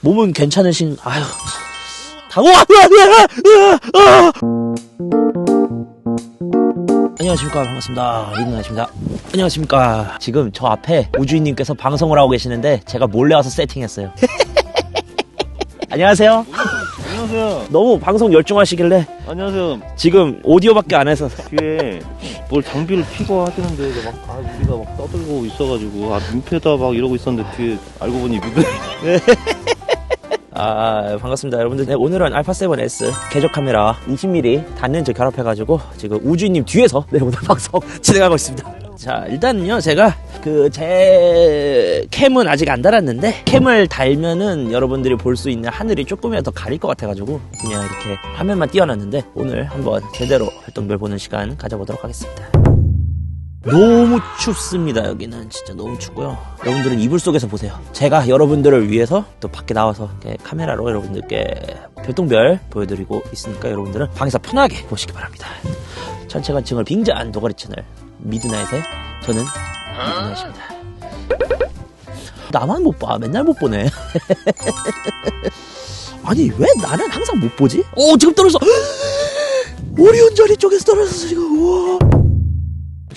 몸은 괜찮으신 아유 당호 아, 아, 아, 아. 안녕하십니까 반갑습니다 리누나십니다 안녕하십니까 지금 저 앞에 우주인님께서 방송을 하고 계시는데 제가 몰래 와서 세팅했어요 안녕하세요 안녕하세요. 너무 방송 열중하시길래 안녕하세요. 지금 오디오밖에 안 해서 뒤에 뭘 장비를 피고 하시는데 막 아, 우리가 막 떠들고 있어가지고 아 민폐다 막 이러고 있었는데 뒤에 알고 보니 민폐. 아 반갑습니다. 여러분들 네, 오늘은 알파7S 개조 카메라 20mm 단렌즈 결합해가지고 지금 우주인님 뒤에서 네 오늘 방송 진행하고 있습니다. 자 일단은요 제가 그 제 캠은 아직 안 달았는데 캠을 달면은 여러분들이 볼 수 있는 하늘이 조금이라도 더 가릴 것 같아가지고 그냥 이렇게 화면만 띄워놨는데 오늘 한번 제대로 활동별 보는 시간 가져보도록 하겠습니다 너무 춥습니다. 여기는 진짜 너무 춥고요. 여러분들은 이불 속에서 보세요. 제가 여러분들을 위해서 또 밖에 나와서 카메라로 여러분들께 별똥별 보여드리고 있으니까 여러분들은 방에서 편하게 보시기 바랍니다. 전체 관층을 빙자한 도가리 채널 미드나잇의 저는 미드나잇입니다. 나만 못 봐. 맨날 못 보네. 아니 왜 나는 항상 못 보지? 오 지금 떨어졌어. 오리온 자리 쪽에서 떨어졌어 지금. 우와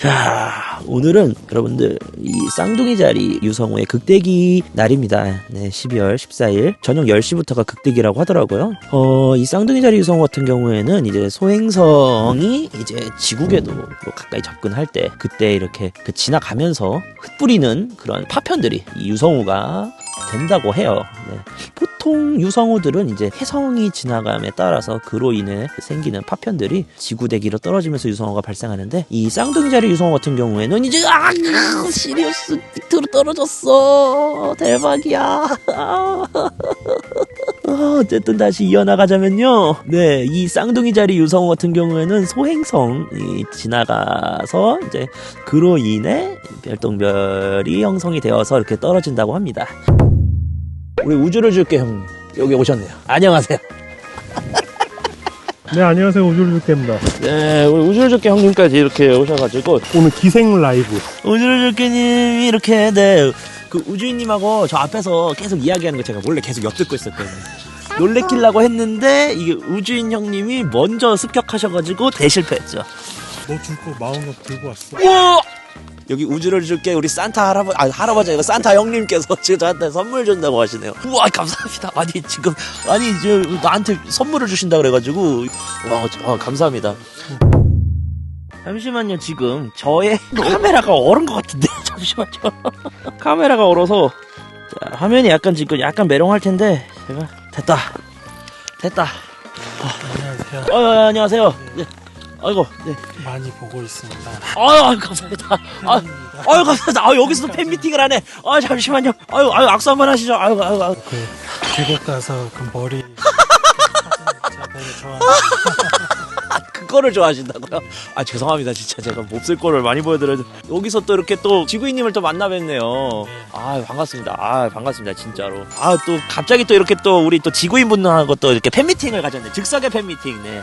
자, 오늘은 여러분들 이 쌍둥이 자리 유성호의 극대기 날입니다. 네, 12월 14일 저녁 10시부터가 극대기라고 하더라고요. 어, 이 쌍둥이 자리 유성호 같은 경우에는 이제 소행성이 이제 지구궤도로 가까이 접근할 때 그때 이렇게 그 지나가면서 흩뿌리는 그런 파편들이 이 유성호가 된다고 해요. 네. 보통 유성우들은 이제 해성이 지나감에 따라서 그로 인해 생기는 파편들이 지구 대기로 떨어지면서 유성우가 발생하는데 이 쌍둥이 자리 유성우 같은 경우에는 이제 아 시리우스 밑으로 떨어졌어. 대박이야. 아, 어쨌든 다시 이어나가자면요. 네 이 쌍둥이 자리 유성우 같은 경우에는 소행성이 지나가서 이제 그로 인해 별똥별이 형성이 되어서 이렇게 떨어진다고 합니다. 우리 우주를 줄게 형. 여기 오셨네요. 안녕하세요. 네 안녕하세요 우주를 줄게입니다 네, 우리 우주를 줄게 형님까지 이렇게 오셔가지고 오늘 기생 라이브 우주를 줄게님이 이렇게 네 그 우주인님하고 저 앞에서 계속 이야기하는 거 제가 몰래 계속 엿듣고 있었거든요. 놀래키려고 했는데 이게 우주인 형님이 먼저 습격하셔가지고 대실패했죠. 너 줄 거 마음껏 들고 왔어 우와! 여기 우주를 줄게 우리 산타 할아버지 아 할아버지 아니고 산타 형님께서 지금 저한테 선물 준다고 하시네요. 우와 감사합니다. 아니 지금 아니 저 나한테 선물을 주신다 그래가지고 와 저- 아, 감사합니다. 잠시만요 지금 저의 카메라가 얼은 것 같은데 잠시만요. 카메라가 얼어서 자, 화면이 약간 지금 약간 메롱할 텐데 제가 됐다 됐다. 안녕하세요 어, 어, 안녕하세요. 네. 아이고 네. 많이 보고 있습니다 아유, 아유 감사합니다. 아, 아유 감사합니다. 아 여기서도 팬 미팅을 하네. 아 잠시만요. 아유 아유 악수 한번 하시죠. 아유 아유 아유. 그 계곡 가서 그 머리 그거를 좋아하신다고요? 아 죄송합니다. 진짜 제가 몹쓸 거를 많이 보여드려서 여기서 또 이렇게 또 지구인님을 또 만나 뵙네요. 아 반갑습니다. 아 반갑습니다. 진짜로. 아 또 갑자기 또 이렇게 또 우리 또 지구인 분하고 또 이렇게 팬 미팅을 가졌네. 즉석의 팬 미팅. 네.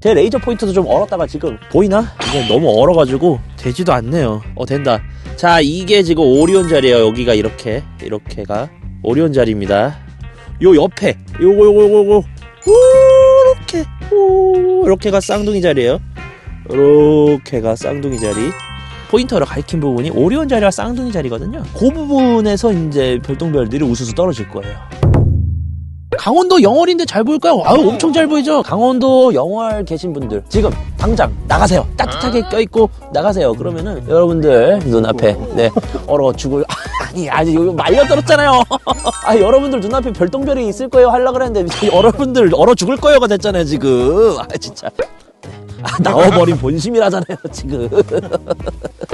제 레이저 포인트도 좀 얼었다가 지금 보이나? 이게 너무 얼어가지고 되지도 않네요. 어 된다. 자 이게 지금 오리온 자리예요. 여기가 이렇게 이렇게가 오리온 자리입니다. 요 옆에 요거 요거 요거 요거 요렇게 오 이렇게가 쌍둥이 자리예요. 요렇게가 쌍둥이 자리. 포인터로 가리킨 부분이 오리온 자리와 쌍둥이 자리거든요. 그 부분에서 이제 별똥별들이 우수수 떨어질 거예요. 강원도 영월인데 잘 보일까요? 아유 엄청 잘 보이죠. 강원도 영월 계신 분들 지금 당장 나가세요. 따뜻하게 껴입고 나가세요. 그러면은 여러분들 눈앞에 네 얼어 죽을 아니 아니 이거 말려 들었잖아요. 아 여러분들 눈앞에 별똥별이 있을 거예요 하려 그랬는데 여러분들 얼어 죽을 거예요가 됐잖아요 지금. 아 진짜. 아, 나와버린 본심이라잖아요 지금.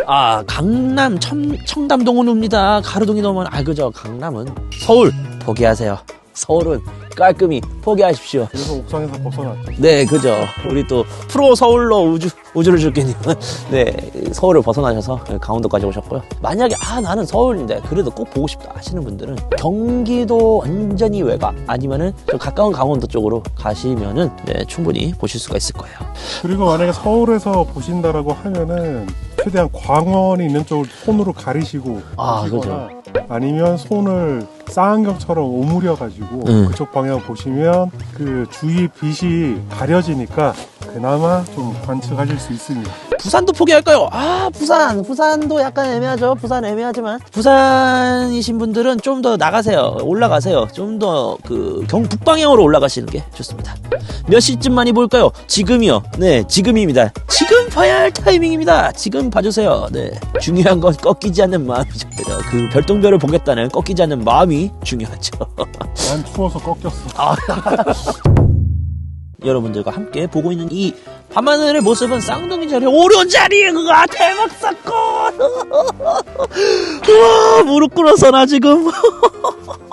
아 강남 청, 청담동은 옵니다. 가로동이 넘으면 아 그죠 강남은 서울 포기하세요. 서울은 깔끔히 포기하십시오. 그래서 옥상에서 벗어났죠 네, 그죠. 우리 또 프로 서울로 우주 우주를 줄게님은 네 서울을 벗어나셔서 강원도까지 오셨고요. 만약에 아 나는 서울인데 그래도 꼭 보고 싶다 하시는 분들은 경기도 완전히 외곽 아니면은 좀 가까운 강원도 쪽으로 가시면은 네, 충분히 보실 수가 있을 거예요. 그리고 만약에 서울에서 보신다라고 하면은 최대한 광원이 있는 쪽을 손으로 가리시고 아, 보시거나 아니면 손을 쌍안경처럼 오므려가지고 음. 그쪽 방향 보시면 그 주위 빛이 가려지니까 그나마 좀 관측하실 수 있습니다. 부산도 포기할까요? 아 부산. 부산도 약간 애매하죠. 부산 애매하지만. 부산이신 분들은 좀 더 나가세요. 올라가세요. 좀 더 그 경북 방향으로 올라가시는 게 좋습니다. 몇 시쯤 많이 볼까요? 지금이요. 네 지금입니다. 지금 봐야 할 타이밍입니다. 지금 봐주세요. 네. 중요한 건 꺾이지 않는 마음이죠. 그 별똥별을 보겠다는 꺾이지 않는 마음이 중요하죠. 난 추워서 꺾였어. 여러분들과 함께 보고 있는 이 밤하늘의 모습은 쌍둥이 자리 오른 자리에 그거 대박 사건. 우와 무릎 꿇어서 나 지금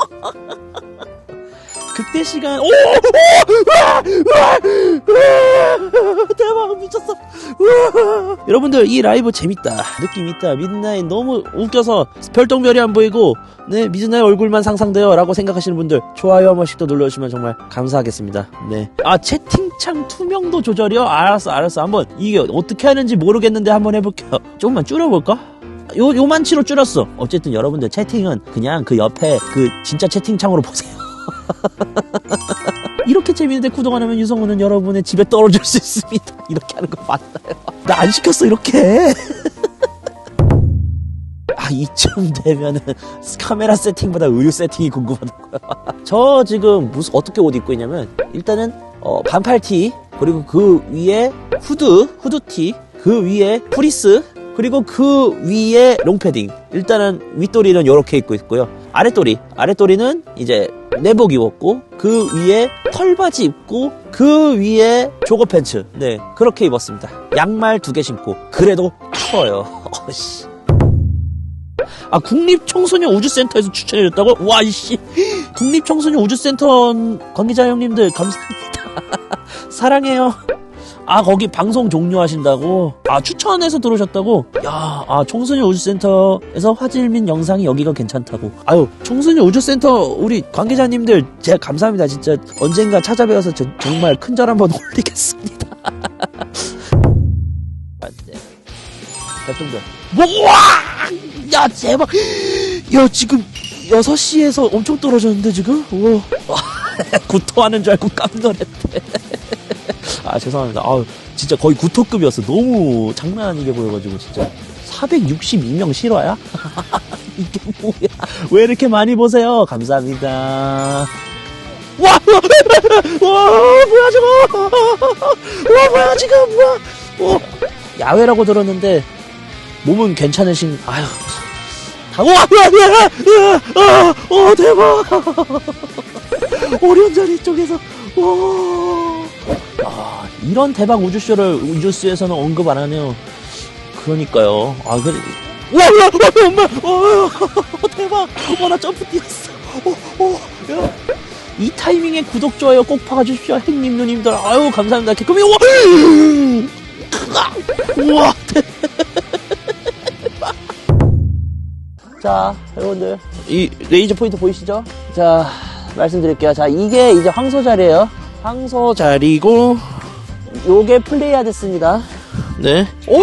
그때 시간 오, 오! 우와! 우와! 우와! 대박 미쳤어! 여러분들 이 라이브 재밌다 느낌 있다 미드나잇 너무 웃겨서 별똥별이 안 보이고 네 미드나잇 얼굴만 상상돼요 라고 생각하시는 분들 좋아요 한 번씩 더 눌러주시면 정말 감사하겠습니다 네아 채팅창 투명도 조절이요 알았어 알았어 한번 이게 어떻게 하는지 모르겠는데 한번 해볼게요 조금만 줄여볼까? 요, 요만치로 줄였어. 어쨌든 여러분들 채팅은 그냥 그 옆에 그 진짜 채팅창으로 보세요. 이렇게 재밌는데 구독 안 하면 유성우는 여러분의 집에 떨어질 수 있습니다. 이렇게 하는 거 맞나요? 나 안 시켰어, 이렇게. 아, 이쯤 되면은 카메라 세팅보다 의류 세팅이 궁금하다고요. 저 지금 무슨, 어떻게 옷 입고 있냐면, 일단은, 어, 반팔티, 그리고 그 위에 후드, 후드티, 그 위에 프리스, 그리고 그 위에 롱패딩. 일단은 윗도리는 이렇게 입고 있고요. 아랫도리, 아랫도리는 이제 내복 입었고, 그 위에 털바지 입고, 그 위에 조거 팬츠. 네, 그렇게 입었습니다. 양말 두 개 신고. 그래도 추워요. 어씨. 아, 국립청소년 우주센터에서 추천해줬다고? 와, 이씨. 국립청소년 우주센터 관계자 형님들, 감사합니다. 사랑해요. 아, 거기 방송 종료하신다고? 아, 추천해서 들어오셨다고? 야, 아, 청소년 우주센터에서 화질 및 영상이 여기가 괜찮다고. 아유, 청소년 우주센터 우리 관계자님들, 제가 감사합니다. 진짜 언젠가 찾아뵈어서 저- 정말 큰 절 한번 올리겠습니다. 안 돼. 몇 정도? 뭐, 와! 야, 제발. 야, 지금 6시에서 엄청 떨어졌는데, 지금? 우와. 구토하는 줄 알고 깜놀했대. 아, 죄송합니다. 아 진짜 거의 구토급이었어. 너무 장난 아니게 보여가지고, 진짜. 462명 실화야? 이게 뭐야? 왜 이렇게 많이 보세요? 감사합니다. 와! 와! 뭐야, 저거! 와, 뭐야, 지금! 뭐야! 어, 야외라고 들었는데, 몸은 괜찮으신. 다, 와! 와! 와! 와! 어, 대박! 오리온 자리 쪽에서, 와! 아, 이런 대박 우주쇼를 우주스에서는 언급 안 하네요. 그러니까요. 아, 그래. 와, 와, 와, 엄마! 와, 대박! 와, 나 점프 뛰었어. 어, 어, 야. 이 타이밍에 구독, 좋아요 꼭 박아주십시오. 행님, 누님들. 아유, 감사합니다. 개꿈이, 와! 우와! 자, 여러분들. 이 레이저 포인트 보이시죠? 자, 말씀드릴게요. 자, 이게 이제 황소 자리예요. 황소 자리고, 요게 플레이야 됐습니다. 네. 오!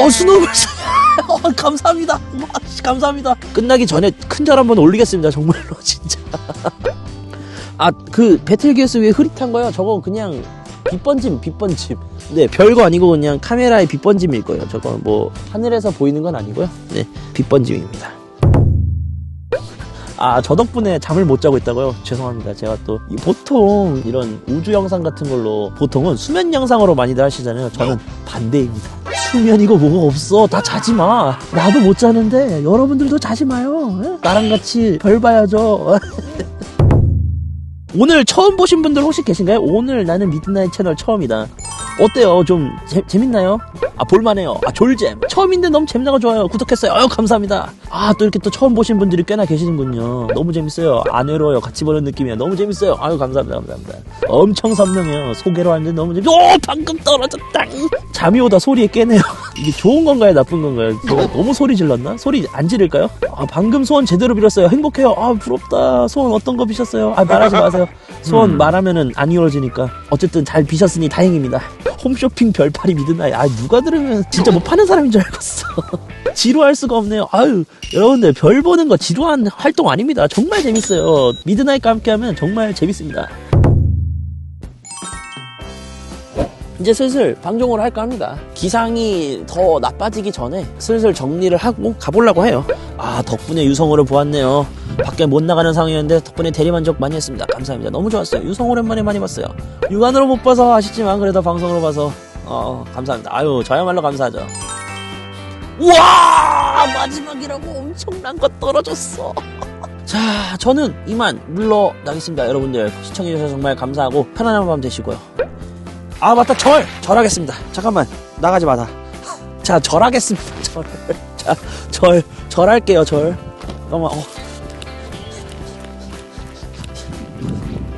어, 스노우볼 어, 감사합니다. 와, 씨, 감사합니다. 끝나기 전에 큰 절 한번 올리겠습니다. 정말로, 진짜. 아, 그, 배틀기어스 위에 흐릿한 거요? 저거 그냥 빛번짐, 빛번짐. 네, 별거 아니고 그냥 카메라의 빛번짐일 거예요. 저거 뭐, 하늘에서 보이는 건 아니고요. 네, 빛번짐입니다. 아, 저 덕분에 잠을 못 자고 있다고요? 죄송합니다. 제가 또, 이 보통 이런 우주 영상 같은 걸로 보통은 수면 영상으로 많이들 하시잖아요. 저는 반대입니다. 수면이고 뭐가 없어. 다 자지 마. 나도 못 자는데 여러분들도 자지 마요. 예? 나랑 같이 별 봐야죠. 오늘 처음 보신 분들 혹시 계신가요? 오늘 나는 미드나잇 채널 처음이다. 어때요? 좀 재, 재밌나요? 아 볼만해요. 아 졸잼. 처음인데 너무 재밌나가 좋아요. 구독했어요. 아유 감사합니다. 아 또 이렇게 또 처음 보신 분들이 꽤나 계시는군요. 너무 재밌어요. 안 외로워요. 같이 보는 느낌이야. 너무 재밌어요. 아유 감사합니다. 감사합니다. 엄청 선명해요. 소개로 하는데 너무 재밌어. 오 방금 떨어졌다. 잠이 오다 소리에 깨네요. 이게 좋은 건가요? 나쁜 건가요? 너무 소리 질렀나? 소리 안 지를까요? 아 방금 소원 제대로 빌었어요. 행복해요. 아 부럽다. 소원 어떤 거 비셨어요? 아 말하지 마세요. 소원 말하면은 안 이루어지니까. 어쨌든 잘 비셨으니 다행입니다. 홈쇼핑 별파리 믿으나? 아 누가 들으면 진짜 뭐 파는 사람인 줄 알겠어. 지루할 수가 없네요. 아유, 여러분들 별 보는 거 지루한 활동 아닙니다. 정말 재밌어요. 미드나잇과 함께하면 정말 재밌습니다. 이제 슬슬 방종을 할까 합니다. 기상이 더 나빠지기 전에 슬슬 정리를 하고 가보려고 해요. 아, 덕분에 유성호를 보았네요. 밖에 못 나가는 상황이었는데 덕분에 대리만족 많이 했습니다. 감사합니다. 너무 좋았어요. 유성 오랜만에 많이 봤어요. 육안으로 못 봐서 아쉽지만 그래도 방송으로 봐서 어, 감사합니다. 아유, 저야말로 감사하죠. 우와! 마지막이라고 엄청난 거 떨어졌어. 자, 저는 이만 물러나겠습니다. 여러분들 시청해주셔서 정말 감사하고 편안한 밤 되시고요. 아 맞다 절 절하겠습니다 잠깐만 나가지 마다 자 절하겠습니다 절 자 절 절할게요 절 잠깐만 어.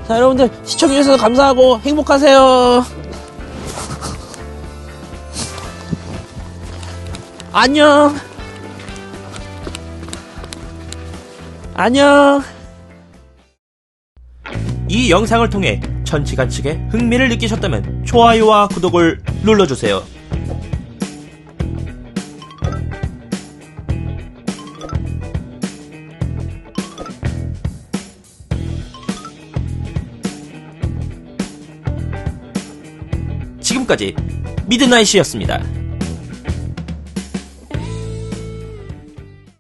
자 여러분들 시청해주셔서 감사하고 행복하세요. 안녕. 안녕. 이 영상을 통해 천치관측에 흥미를 느끼셨다면 좋아요와 구독을 눌러주세요. 지금까지 미드나잇이었습니다.